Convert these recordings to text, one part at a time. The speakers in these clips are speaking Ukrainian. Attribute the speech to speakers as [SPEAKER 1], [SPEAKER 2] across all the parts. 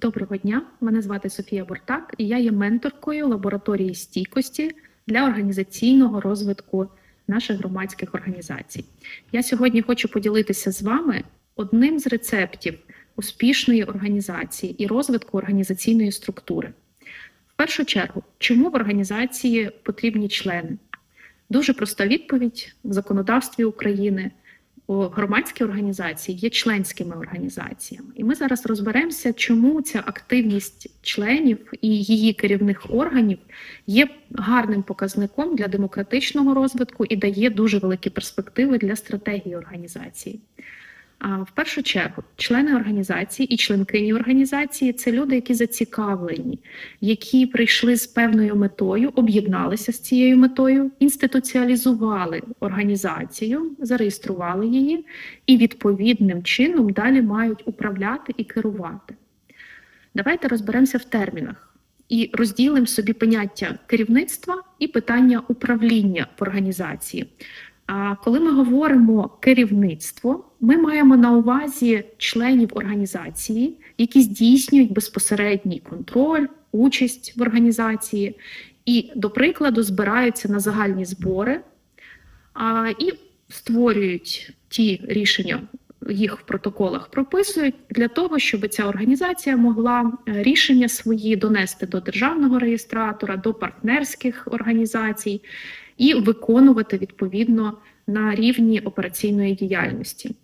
[SPEAKER 1] Доброго дня, мене звати Софія Бортак, і я є менторкою лабораторії стійкості для організаційного розвитку наших громадських організацій. Я сьогодні хочу поділитися з вами одним з рецептів успішної організації і розвитку організаційної структури. В першу чергу, чому в організації потрібні члени? Дуже проста відповідь в законодавстві України. Громадські організації є членськими організаціями, і ми зараз розберемося, чому ця активність членів і її керівних органів є гарним показником для демократичного розвитку і дає дуже великі перспективи для стратегії організації. В першу чергу, члени організації і членкині організації це люди, які зацікавлені, які прийшли з певною метою, об'єдналися з цією метою, інституціалізували організацію, зареєстрували її і відповідним чином далі мають управляти і керувати. Давайте розберемося в термінах і розділимо собі поняття керівництва і питання управління в організації. А коли ми говоримо керівництво, ми маємо на увазі членів організації, які здійснюють безпосередній контроль, участь в організації, і, до прикладу, збираються на загальні збори а, і створюють ті рішення, їх в протоколах прописують для того, щоб ця організація могла е, рішення свої донести до державного реєстратора, до партнерських організацій і виконувати відповідно на рівні операційної діяльності.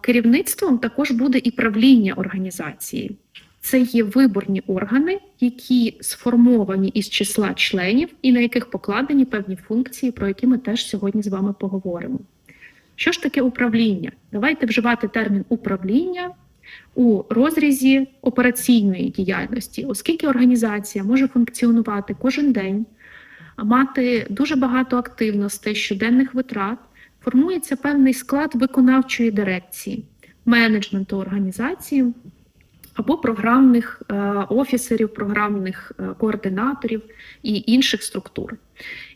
[SPEAKER 1] Керівництвом також буде і правління організації. Це є виборні органи, які сформовані із числа членів і на яких покладені певні функції, про які ми теж сьогодні з вами поговоримо. Що ж таке управління? Давайте вживати термін управління у розрізі операційної діяльності, оскільки організація може функціонувати кожен день мати дуже багато активностей, щоденних витрат, формується певний склад виконавчої дирекції, менеджменту організації або програмних е, офісерів, програмних е, координаторів і інших структур.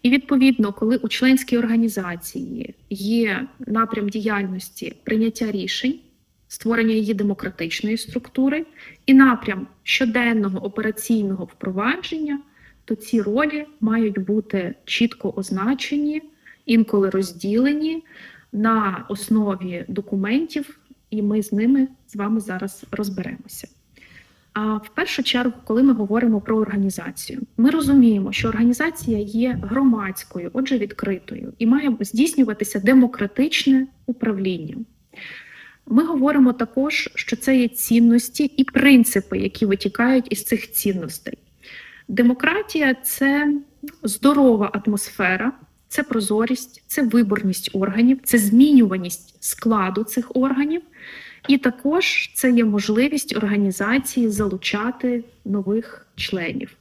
[SPEAKER 1] І відповідно, коли у членській організації є напрям діяльності прийняття рішень, створення її демократичної структури і напрям щоденного операційного впровадження то ці ролі мають бути чітко означені, інколи розділені на основі документів, і ми з ними з вами зараз розберемося. А в першу чергу, коли ми говоримо про організацію, ми розуміємо, що організація є громадською, отже, відкритою, і має здійснюватися демократичне управління. Ми говоримо також, що це є цінності і принципи, які витікають із цих цінностей. Демократія це здорова атмосфера, це прозорість, це виборність органів, це змінюваність складу цих органів, і також це є можливість організації залучати нових членів.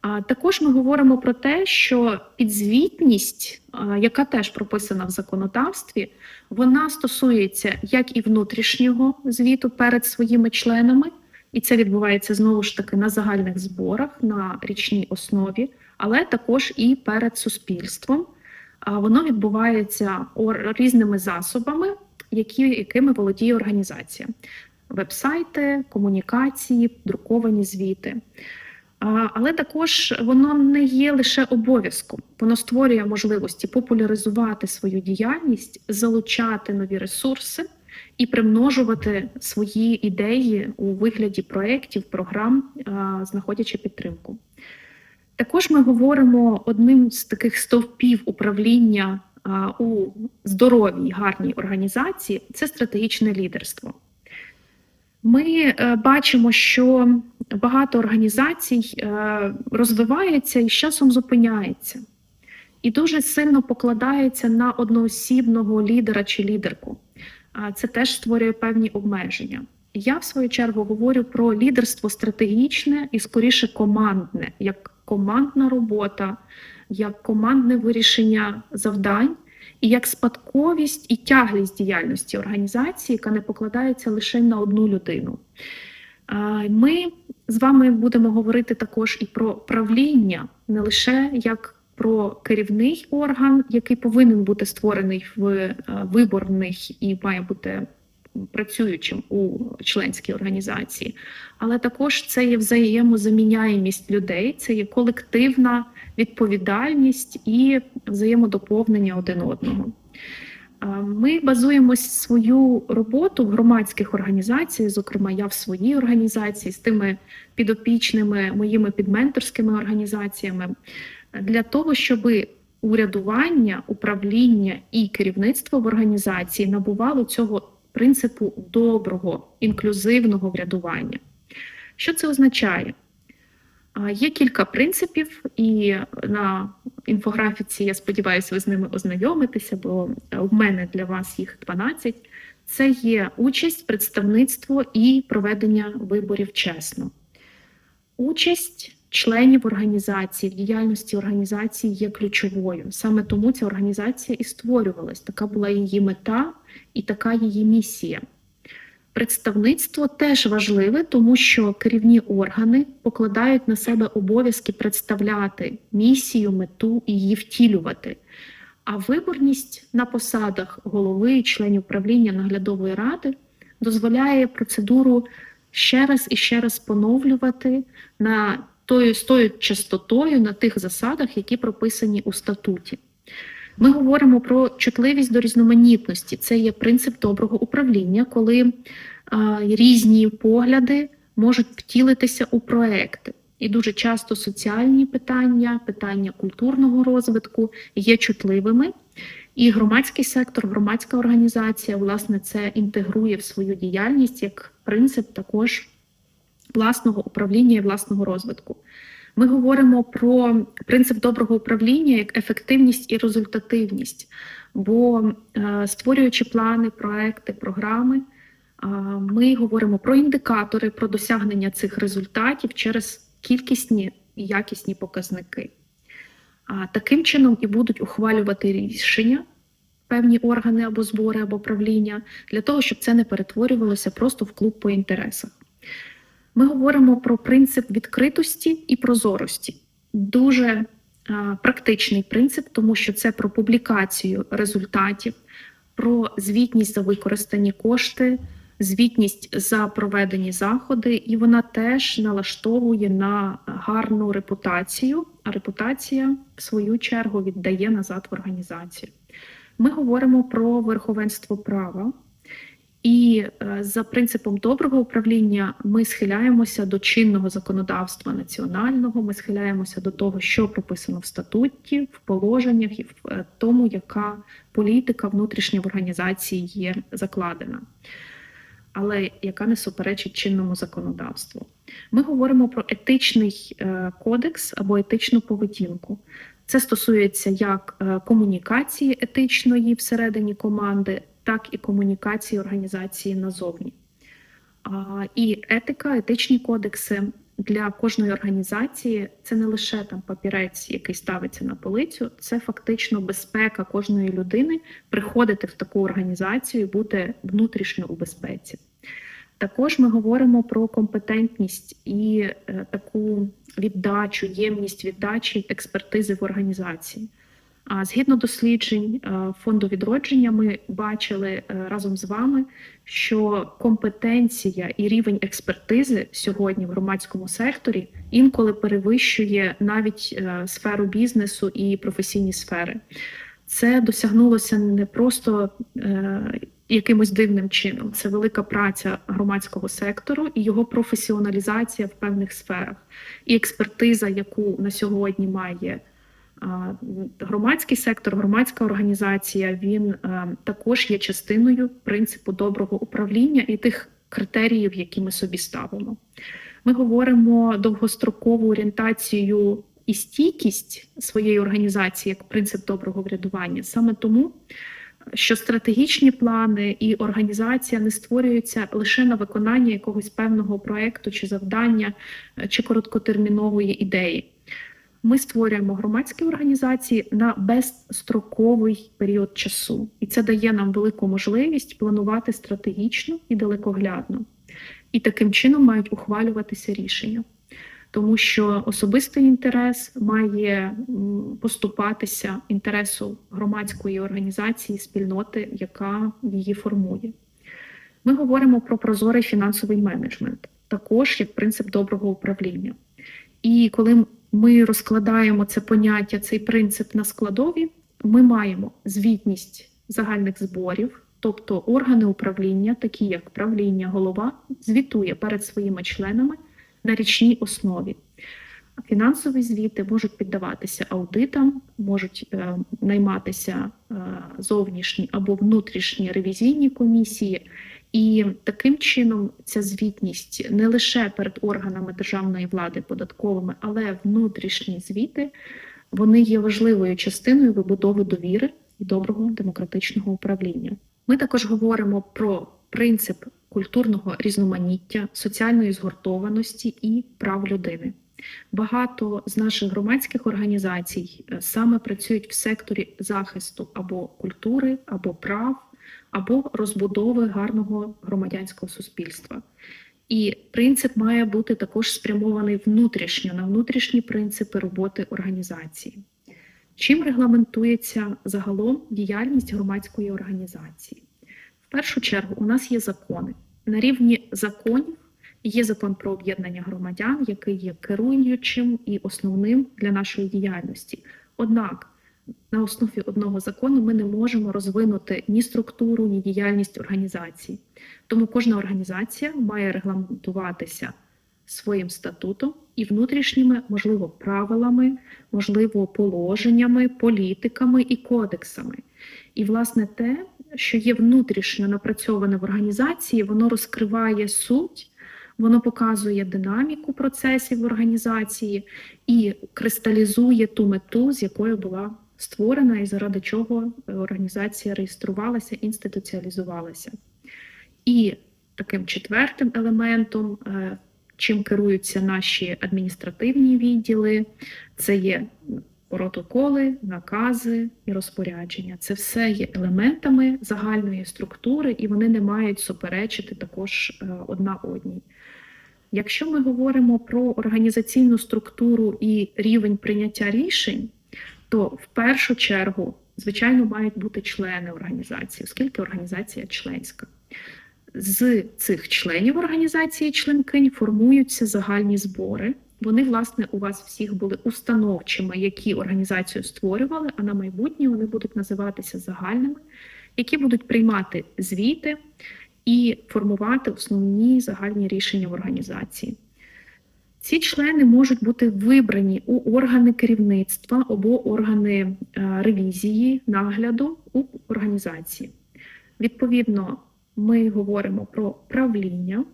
[SPEAKER 1] А також ми говоримо про те, що підзвітність, яка теж прописана в законодавстві, вона стосується як і внутрішнього звіту перед своїми членами. І це відбувається знову ж таки на загальних зборах на річній основі, але також і перед суспільством. Воно відбувається різними засобами, які, якими володіє організація: вебсайти, комунікації, друковані звіти. Але також воно не є лише обов'язком, воно створює можливості популяризувати свою діяльність, залучати нові ресурси і примножувати свої ідеї у вигляді проєктів, програм, знаходячи підтримку. Також ми говоримо одним з таких стовпів управління у здоровій гарній організації це стратегічне лідерство. Ми е, бачимо, що багато організацій е, розвивається і з часом зупиняється, і дуже сильно покладається на одноосібного лідера чи лідерку це теж створює певні обмеження. Я в свою чергу говорю про лідерство стратегічне і скоріше командне, як командна робота, як командне вирішення завдань, і як спадковість і тяглість діяльності організації, яка не покладається лише на одну людину. Ми з вами будемо говорити також і про правління, не лише як про керівний орган, який повинен бути створений в е, виборних і має бути працюючим у членській організації, але також це є взаємозаміняємість людей, це є колективна відповідальність і взаємодоповнення один одного. Е, Ми базуємось свою роботу в громадських організаціях, зокрема, я в своїй організації з тими підопічними моїми підменторськими організаціями, для того, щоб урядування, управління і керівництво в організації набувало цього принципу доброго, інклюзивного врядування. Що це означає? Є кілька принципів, і на інфографіці, я сподіваюся, ви з ними ознайомитеся, бо в мене для вас їх 12. Це є участь, представництво і проведення виборів чесно. Участь членів організації діяльності організації є ключовою. Саме тому ця організація і створювалась. Така була її мета і така її місія. Представництво теж важливе, тому що керівні органи покладають на себе обов'язки представляти місію, мету і її втілювати. А виборність на посадах голови членів правління наглядової ради дозволяє процедуру ще раз і ще раз поновлювати на тою, з тою частотою на тих засадах, які прописані у статуті. Ми говоримо про чутливість до різноманітності. Це є принцип доброго управління, коли а, різні погляди можуть втілитися у проекти. І дуже часто соціальні питання, питання культурного розвитку є чутливими. І громадський сектор, громадська організація, власне, це інтегрує в свою діяльність як принцип також власного управління і власного розвитку. Ми говоримо про принцип доброго управління як ефективність і результативність, бо е, створюючи плани, проекти, програми, е, ми говоримо про індикатори, про досягнення цих результатів через кількісні і якісні показники. Таким чином і будуть ухвалювати рішення певні органи або збори, або правління, для того, щоб це не перетворювалося просто в клуб по інтересах. Ми говоримо про принцип відкритості і прозорості. Дуже а, практичний принцип, тому що це про публікацію результатів, про звітність за використані кошти, звітність за проведені заходи, і вона теж налаштовує на гарну репутацію, а репутація, в свою чергу, віддає назад в організацію. Ми говоримо про верховенство права. І е, за принципом доброго управління ми схиляємося до чинного законодавства національного. Ми схиляємося до того, що прописано в статуті, в положеннях і в е, тому, яка політика внутрішня в організації є закладена, але яка не суперечить чинному законодавству. Ми говоримо про етичний е, кодекс або етичну поведінку. Це стосується як комунікації етичної всередині команди так і комунікації організації назовні. І етика, етичні кодекси для кожної організації це не лише там папірець, який ставиться на полицю, це фактично безпека кожної людини приходити в таку організацію і бути внутрішньо у безпеці. Також ми говоримо про компетентність і е, таку віддачу, ємність віддачі експертизи в організації. А згідно досліджень е, фонду відродження, ми бачили е, разом з вами, що компетенція і рівень експертизи сьогодні в громадському секторі інколи перевищує навіть сферу бізнесу і професійні сфери. Це досягнулося не просто якимось дивним чином. Це велика праця громадського сектору і його професіоналізація в певних сферах, і експертиза, яку на сьогодні має. Громадський сектор, громадська організація він також є частиною принципу доброго управління і тих критеріїв, які ми собі ставимо. Ми говоримо довгострокову орієнтацію і стійкість своєї організації як принцип доброго врядування саме тому. Що стратегічні плани і організація не створюються лише на виконання якогось певного проекту чи завдання е, чи короткотермінової ідеї. Ми створюємо громадські організації на безстроковий період часу, і це дає нам велику можливість планувати стратегічно і далекоглядно. І таким чином мають ухвалюватися рішення, тому що особистий інтерес має поступатися інтересу громадської організації, спільноти, яка її формує. Ми говоримо про прозорий фінансовий менеджмент, також як принцип доброго управління. І коли ми розкладаємо це поняття, цей принцип на складові, ми маємо звітність загальних зборів, тобто органи управління, такі як правління, голова, звітує перед своїми членами на річній основі. Фінансові звіти можуть піддаватися аудитам, можуть е, найматися е, зовнішні або внутрішні ревізійні комісії, і таким чином ця звітність не лише перед органами державної влади податковими, але внутрішні звіти вони є важливою частиною вибудови довіри і доброго демократичного управління. Ми також говоримо про принцип культурного різноманіття, соціальної згуртованості і прав людини. Багато з наших громадських організацій е, саме працюють в секторі захисту або культури, або прав, або розбудови гарного громадянського суспільства. І принцип має бути також спрямований внутрішньо на внутрішні принципи роботи організації. Чим регламентується загалом діяльність громадської організації? В першу чергу, у нас є закони. На рівні законів є закон про об'єднання громадян, який є керуючим і основним для нашої діяльності. Однак на основі одного закону ми не можемо розвинути ні структуру, ні діяльність організації. Тому кожна організація має регламентуватися своїм статутом і внутрішніми, можливо, правилами, можливо, положеннями, політиками і кодексами. І, власне, те, що є внутрішньо напрацьоване в організації, воно розкриває суть. Воно показує динаміку процесів в організації і кристалізує ту мету, з якою була створена і заради чого організація реєструвалася, інституціалізувалася. І таким четвертим елементом, е, чим керуються наші адміністративні відділи, це є протоколи, накази і розпорядження. Це все є елементами загальної структури, і вони не мають суперечити також е, одна одній. Якщо ми говоримо про організаційну структуру і рівень прийняття рішень, то в першу чергу, звичайно, мають бути члени організації, оскільки організація членська. З цих членів організації членкинь формуються загальні збори. Вони, власне, у вас всіх були установчими, які організацію створювали, а на майбутнє вони будуть називатися загальними, які будуть приймати звіти і формувати основні загальні рішення в організації. Ці члени можуть бути вибрані у органи керівництва або органи е, ревізії, нагляду у організації. Відповідно, ми говоримо про правління,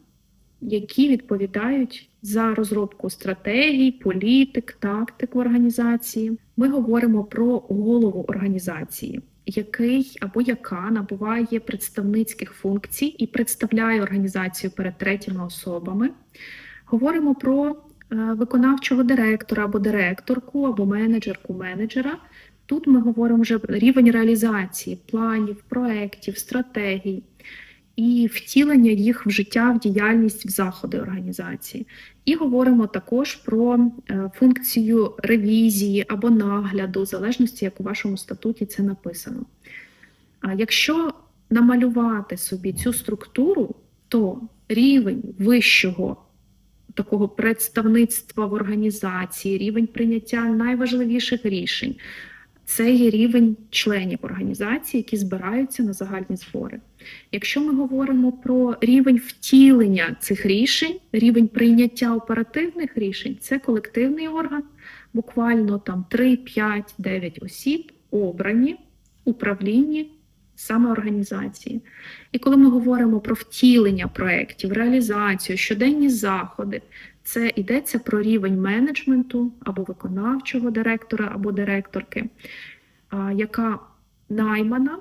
[SPEAKER 1] які відповідають за розробку стратегій, політик, тактик в організації. Ми говоримо про голову організації, який або яка набуває представницьких функцій і представляє організацію перед третіми особами. Говоримо про е, виконавчого директора або директорку, або менеджерку менеджера. Тут ми говоримо вже рівень реалізації планів, проєктів, стратегій і втілення їх в життя, в діяльність, в заходи організації. І говоримо також про е, функцію ревізії або нагляду, в залежності, як у вашому статуті це написано. А якщо намалювати собі цю структуру, то рівень вищого такого представництва в організації, рівень прийняття найважливіших рішень. Це є рівень членів організації, які збираються на загальні збори. Якщо ми говоримо про рівень втілення цих рішень, рівень прийняття оперативних рішень, це колективний орган, буквально там 3, 5, 9 осіб обрані, управлінні саме організації. І коли ми говоримо про втілення проєктів, реалізацію, щоденні заходи, це йдеться про рівень менеджменту або виконавчого директора або директорки, яка наймана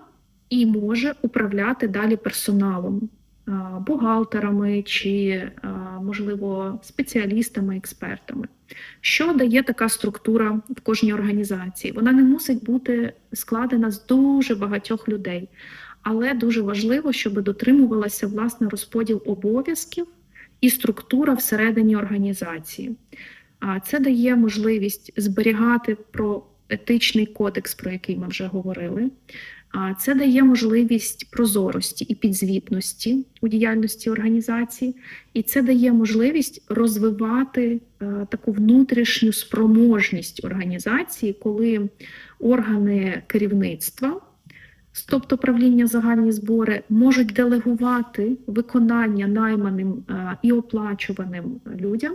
[SPEAKER 1] і може управляти далі персоналом, бухгалтерами чи, можливо, спеціалістами, експертами. Що дає така структура в кожній організації? Вона не мусить бути складена з дуже багатьох людей, але дуже важливо, щоб дотримувалася власне розподіл обов'язків і структура всередині організації. Це дає можливість зберігати про етичний кодекс, про який ми вже говорили. А це дає можливість прозорості і підзвітності у діяльності організації, і це дає можливість розвивати е, таку внутрішню спроможність організації, коли органи керівництва, тобто правління загальні збори, можуть делегувати виконання найманим е, і оплачуваним людям,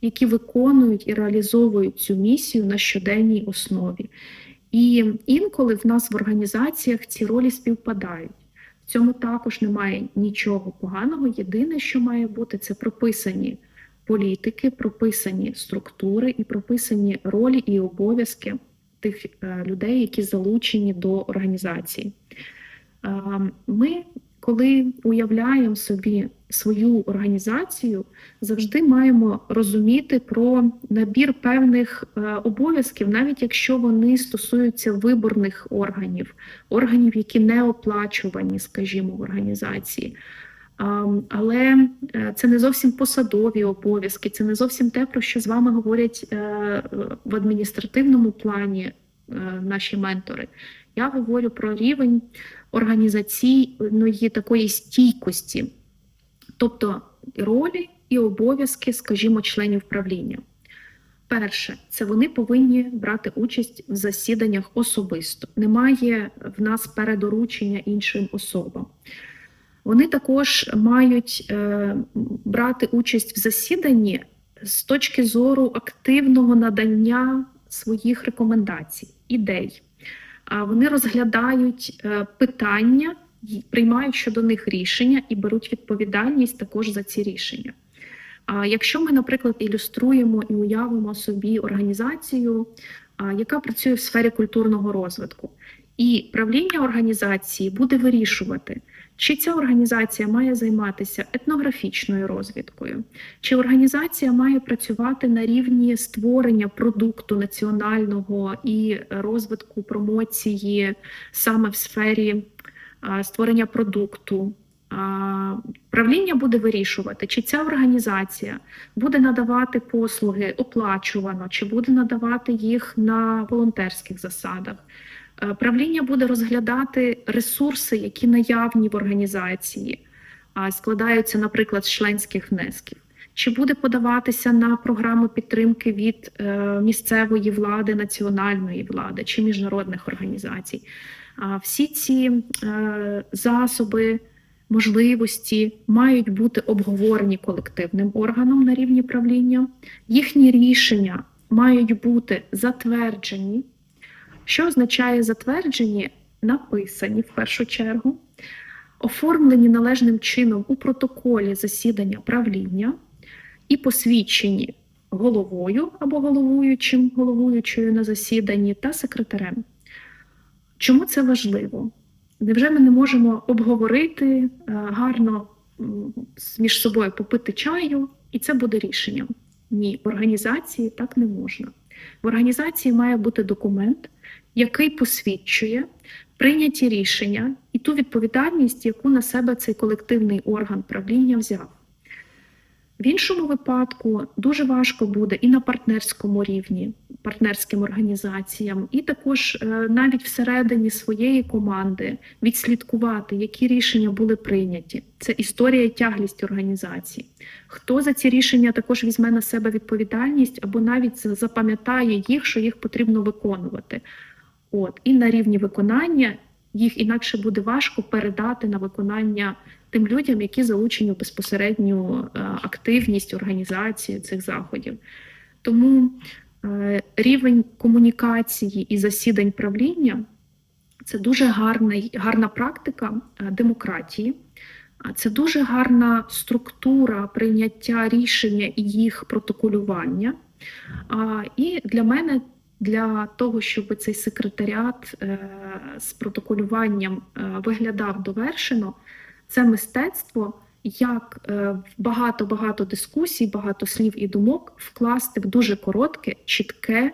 [SPEAKER 1] які виконують і реалізовують цю місію на щоденній основі. І інколи в нас в організаціях ці ролі співпадають. В цьому також немає нічого поганого. Єдине, що має бути, це прописані політики, прописані структури і прописані ролі і обов'язки тих е, людей, які залучені до організації. Е, Ми, коли уявляємо собі свою організацію, завжди маємо розуміти про набір певних е, обов'язків, навіть якщо вони стосуються виборних органів, органів, які не оплачувані, скажімо, в організації. Але е, це не зовсім посадові обов'язки, це не зовсім те, про що з вами говорять е, в адміністративному плані е, наші ментори. Я говорю про рівень організаційної такої стійкості, тобто ролі і обов'язки, скажімо, членів правління. Перше, це вони повинні брати участь в засіданнях особисто. Немає в нас передоручення іншим особам. Вони також мають е, брати участь в засіданні з точки зору активного надання своїх рекомендацій, ідей. А вони розглядають е, питання, приймають щодо них рішення і беруть відповідальність також за ці рішення. А якщо ми, наприклад, ілюструємо і уявимо собі організацію, яка працює в сфері культурного розвитку, і правління організації буде вирішувати, чи ця організація має займатися етнографічною розвідкою, чи організація має працювати на рівні створення продукту національного і розвитку промоції саме в сфері створення продукту. Правління буде вирішувати, чи ця організація буде надавати послуги оплачувано, чи буде надавати їх на волонтерських засадах. Е, Правління буде розглядати ресурси, які наявні в організації, складаються, наприклад, з членських внесків. Чи буде подаватися на програму підтримки від е, місцевої влади, національної влади чи міжнародних організацій? Всі ці е, засоби, можливості мають бути обговорені колективним органом на рівні правління. Їхні рішення мають бути затверджені. Що означає затверджені? Написані в першу чергу, оформлені належним чином у протоколі засідання правління і посвідчені головою або головуючим, головуючою на засіданні та секретарем. Чому це важливо? Невже ми не можемо обговорити е, гарно між собою попити чаю, і це буде рішенням? Ні, в організації так не можна. В організації має бути документ, який посвідчує прийняті рішення і ту відповідальність, яку на себе цей колективний орган правління взяв. В іншому випадку дуже важко буде і на партнерському рівні, партнерським організаціям, і також е, навіть всередині своєї команди відслідкувати, які рішення були прийняті. Це історія і тяглість організації. Хто за ці рішення також візьме на себе відповідальність або навіть запам'ятає їх, що їх потрібно виконувати. От і на рівні виконання їх інакше буде важко передати на виконання тим людям, які залучені в безпосередню е, активність організації цих заходів. Тому е, рівень комунікації і засідань правління це дуже гарна, гарна практика е, демократії. Це дуже гарна структура прийняття рішення і їх протоколювання. І для мене, для того, щоб цей секретаріат з протоколюванням виглядав довершено, це мистецтво, як е, багато-багато дискусій, багато слів і думок вкласти в дуже коротке, чітке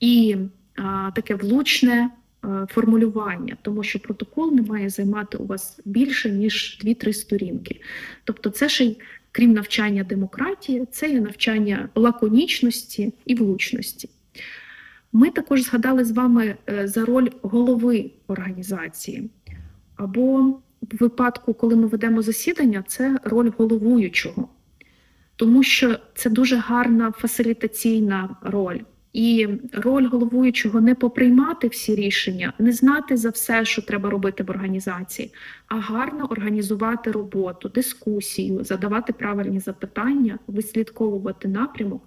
[SPEAKER 1] і а, таке влучне е, формулювання, тому що протокол не має займати у вас більше ніж 2-3 сторінки. Тобто, це ще й крім навчання демократії, це є навчання лаконічності і влучності. Ми також згадали з вами е, за роль голови організації. Або випадку, коли ми ведемо засідання, це роль головуючого, тому що це дуже гарна фасилітаційна роль. І роль головуючого не поприймати всі рішення, не знати за все, що треба робити в організації, а гарно організувати роботу, дискусію, задавати правильні запитання, вислідковувати напрямок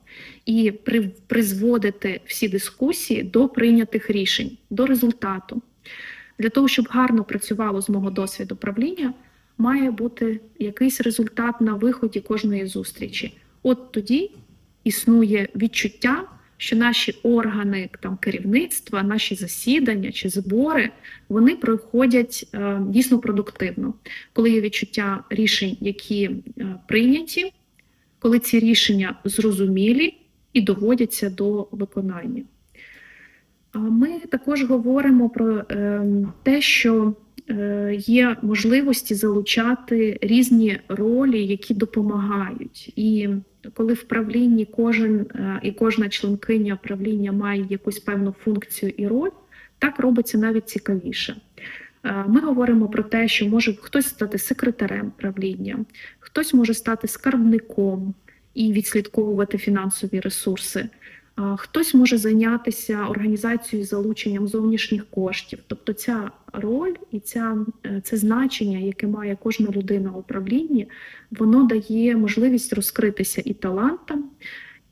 [SPEAKER 1] і при, призводити всі дискусії до прийнятих рішень, до результату. Для того, щоб гарно працювало з мого досвіду правління, має бути якийсь результат на виході кожної зустрічі. От тоді існує відчуття що наші органи там керівництва, наші засідання чи збори вони проходять е, дійсно продуктивно, коли є відчуття рішень, які е, прийняті, коли ці рішення зрозумілі і доводяться до виконання. Ми також говоримо про е, те, що е, є можливості залучати різні ролі, які допомагають. І коли в правлінні кожен е, і кожна членкиня правління має якусь певну функцію і роль, так робиться навіть цікавіше. Ми говоримо про те, що може хтось стати секретарем правління, хтось може стати скарбником і відслідковувати фінансові ресурси. Хтось може зайнятися організацією залученням зовнішніх коштів, тобто ця роль і ця, е, це значення, яке має кожна людина в управлінні, воно дає можливість розкритися і талантам,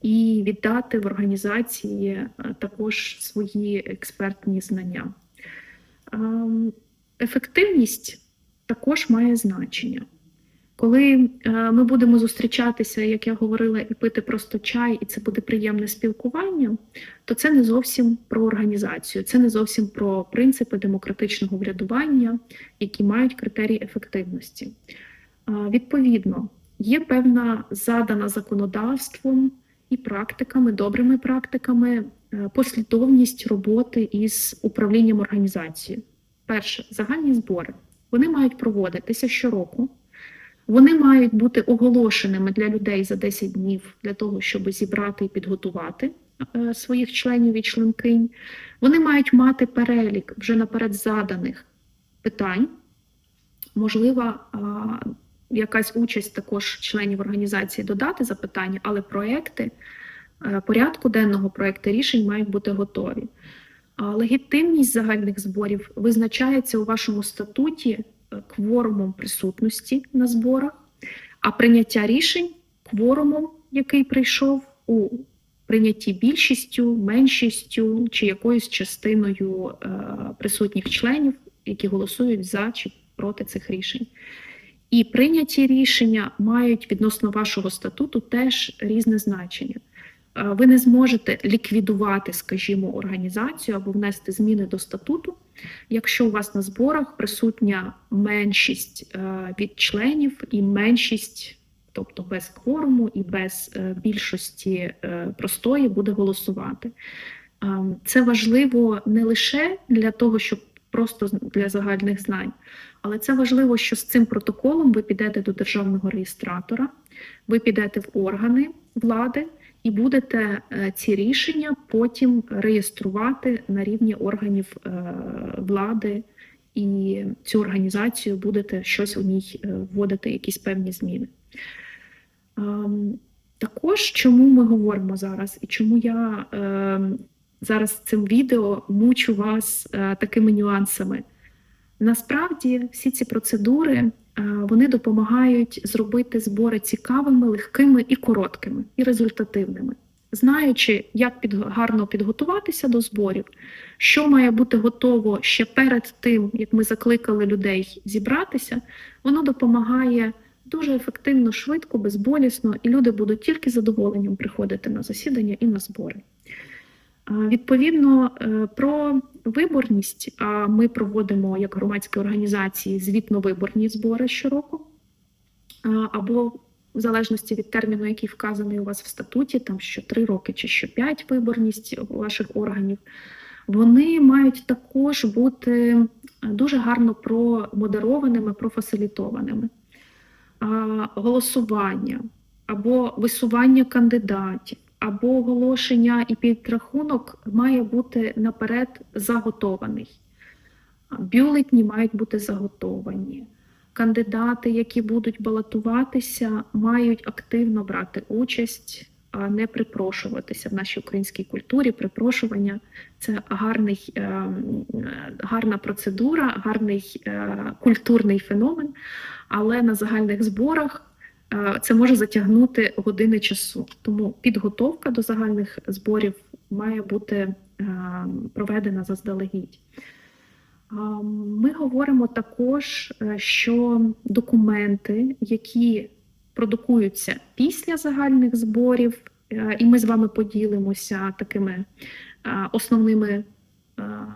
[SPEAKER 1] і віддати в організації е, також свої експертні знання. Ем, ефективність також має значення. Коли е, ми будемо зустрічатися, як я говорила, і пити просто чай, і це буде приємне спілкування, то це не зовсім про організацію, це не зовсім про принципи демократичного врядування, які мають критерії ефективності. Відповідно, є певна задана законодавством і практиками, добрими практиками, е, послідовність роботи із управлінням організацією. Перше, загальні збори. Вони мають проводитися щороку. Вони мають бути оголошеними для людей за 10 днів для того, щоб зібрати і підготувати е, своїх членів і членкинь. Вони мають мати перелік вже наперед заданих питань. Можлива якась участь також членів організації додати запитання, але проекти е, порядку денного проекту рішень мають бути готові. Легітимність загальних зборів визначається у вашому статуті кворумом присутності на зборах, а прийняття рішень кворумом, який прийшов у прийнятті більшістю, меншістю чи якоюсь частиною е, присутніх членів, які голосують за чи проти цих рішень. І прийняті рішення мають відносно вашого статуту теж різне значення. Е, ви не зможете ліквідувати, скажімо, організацію або внести зміни до статуту, якщо у вас на зборах присутня меншість е, від членів і меншість, тобто без кворуму і без е, більшості простої, буде голосувати. Це важливо не лише для того, щоб просто для загальних знань, але це важливо, що з цим протоколом ви підете до державного реєстратора, ви підете в органи влади і будете е, ці рішення потім реєструвати на рівні органів е, влади, і цю організацію будете щось у ній е, вводити, якісь певні зміни. Ем, також чому ми говоримо зараз, і чому я ем, зараз цим відео мучу вас такими нюансами. Насправді всі ці процедури вони допомагають зробити збори цікавими, легкими і короткими, і результативними, знаючи, як під, гарно підготуватися до зборів, що має бути готово ще перед тим, як ми закликали людей зібратися, воно допомагає дуже ефективно, швидко, безболісно, і люди будуть тільки задоволенням приходити на засідання і на збори. Відповідно е, про виборність ми проводимо як громадські організації звітно-виборні збори щороку, або в залежності від терміну, який вказаний у вас в статуті, там що 3 роки чи що 5 виборність ваших органів, вони мають також бути дуже гарно промодерованими, профасилітованими. Голосування або висування кандидатів або оголошення і підрахунок має бути наперед заготований. Бюлетні мають бути заготовані. Кандидати, які будуть балотуватися, мають активно брати участь, а не припрошуватися в нашій українській культурі. Припрошування це гарний, е, гарна процедура, гарний е, культурний феномен, але на загальних зборах це може затягнути години часу. Тому підготовка до загальних зборів має бути е, проведена заздалегідь. Ми говоримо також, е, що документи, які продукуються після загальних зборів, е, і ми з вами поділимося такими основними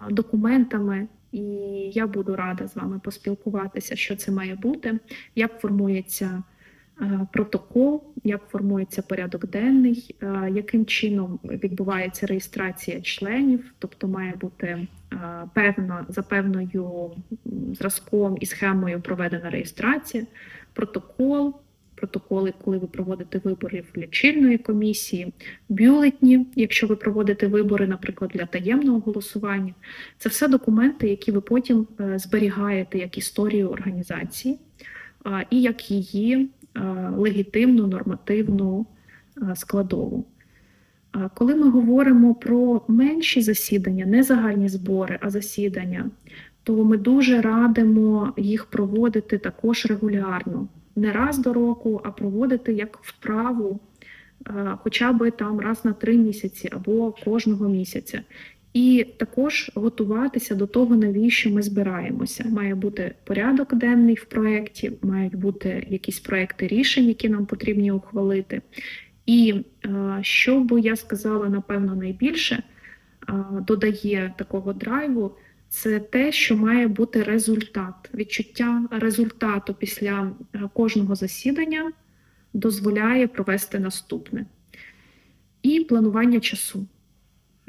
[SPEAKER 1] документами, і я буду рада з вами поспілкуватися, що це має бути, як формується протокол, як формується порядок денний, е, яким чином відбувається реєстрація членів, тобто має бути е, певно за певною зразком і схемою проведена реєстрація, протокол. Протоколи, коли ви проводите вибори в лічильної комісії, бюлетні, якщо ви проводите вибори, наприклад, для таємного голосування, це все документи, які ви потім е, зберігаєте як історію організації і як її е, легітимну нормативну е, складову. Коли ми говоримо про менші засідання, не загальні збори, а засідання, то ми дуже радимо їх проводити також регулярно, не раз до року, а проводити як вправу, е, хоча б там раз на три місяці або кожного місяця. І також готуватися до того, навіщо ми збираємося. Має бути порядок денний в проєкті, мають бути якісь проекти рішень, які нам потрібні ухвалити. І е, що би я сказала, напевно, найбільше е, додає такого драйву, це те, що має бути результат. Відчуття результату після е, кожного засідання дозволяє провести наступне. І планування часу.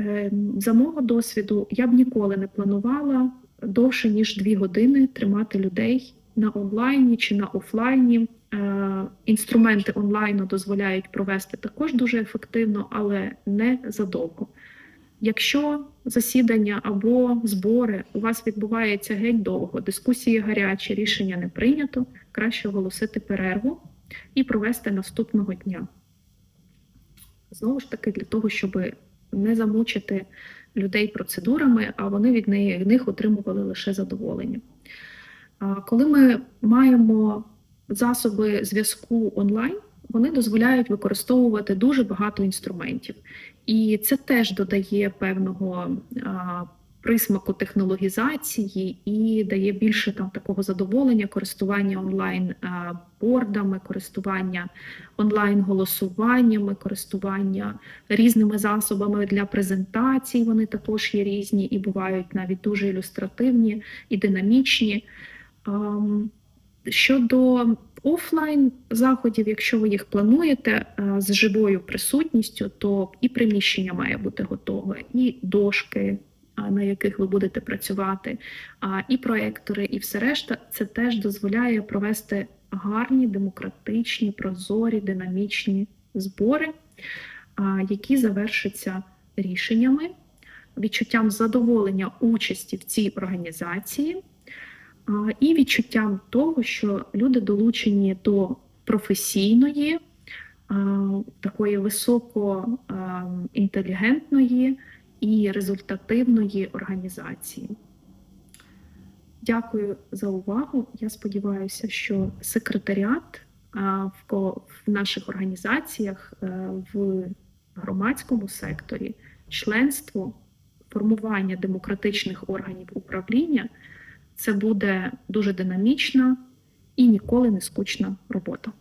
[SPEAKER 1] Е, За мого досвіду, я б ніколи не планувала довше, ніж дві години тримати людей на онлайні чи на офлайні. Е, Інструменти онлайну дозволяють провести також дуже ефективно, але не задовго. Якщо засідання або збори у вас відбувається геть довго, дискусії гарячі, рішення не прийнято, краще оголосити перерву і провести наступного дня. Знову ж таки, для того, щоб не замучити людей процедурами, а вони від неї- від них отримували лише задоволення. Коли ми маємо засоби зв'язку онлайн, вони дозволяють використовувати дуже багато інструментів. І це теж додає певного присмаку технологізації і дає більше там такого задоволення користування онлайн бордами, користування онлайн голосуваннями, користування різними засобами для презентацій. Вони також є різні і бувають навіть дуже ілюстративні і динамічні. Щодо офлайн заходів, якщо ви їх плануєте е, з живою присутністю, то і приміщення має бути готове, і дошки, на яких ви будете працювати, і проектори, і все решта, це теж дозволяє провести гарні, демократичні, прозорі, динамічні збори, які завершаться рішеннями, відчуттям задоволення участі в цій організації. І відчуттям того, що люди долучені до професійної, такої високо а, інтелігентної і результативної організації. Дякую за увагу. Я сподіваюся, що секретаріат в наших організаціях е, в громадському секторі, членство, формування демократичних органів управління це буде дуже динамічна і ніколи не скучна робота.